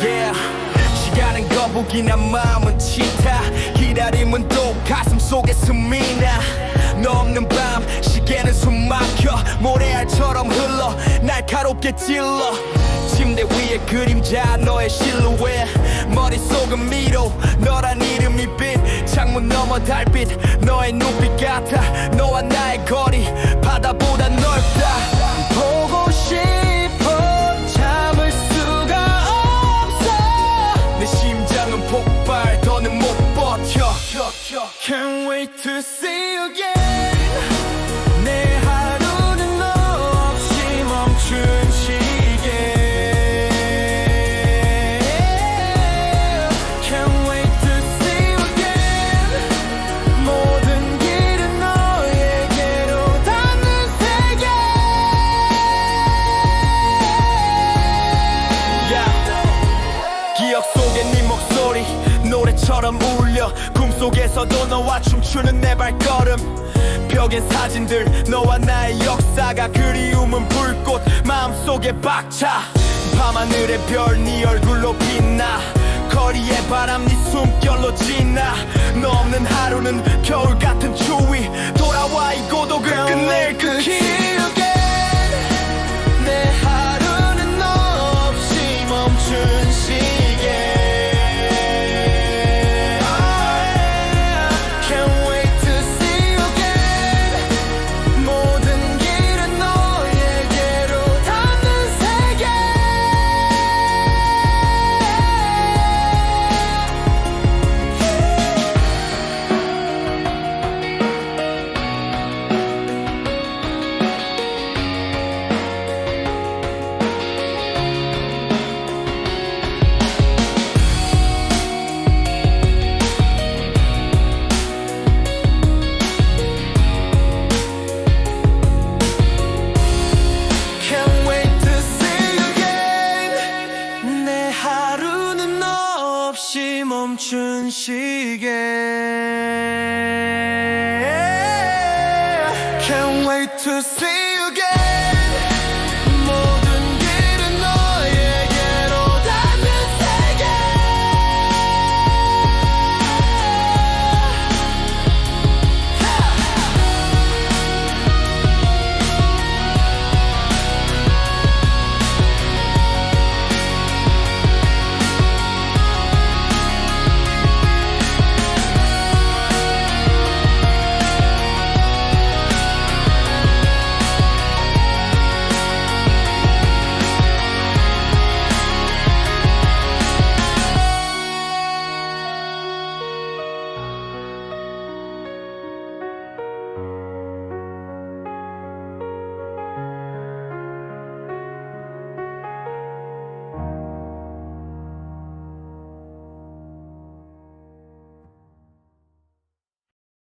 Yeah. 시간은 거북이나 마음은 치타 기다림은 또 가슴 속에 숨이 나. 너 없는 밤 시계는 숨 막혀. 모래알처럼 흘러 날카롭게 찔러. 침대 위에 그림자 너의 실루엣. 머릿속은 미로 너란 이름이 빛. 창문 너머 달빛 너의 눈빛 같아 Can't wait to see you again 꿈속에서도 너와 춤추는 내 발걸음. 벽엔 사진들 너와 나의 역사가 그리움은 불꽃 마음속에 박차. 밤하늘의 별 네 얼굴로 빛나. 거리의 바람 네 숨결로 지나. 너 없는 하루는 겨울 같은 추위 하루는 너 없이 멈춘 시계 Can't wait to see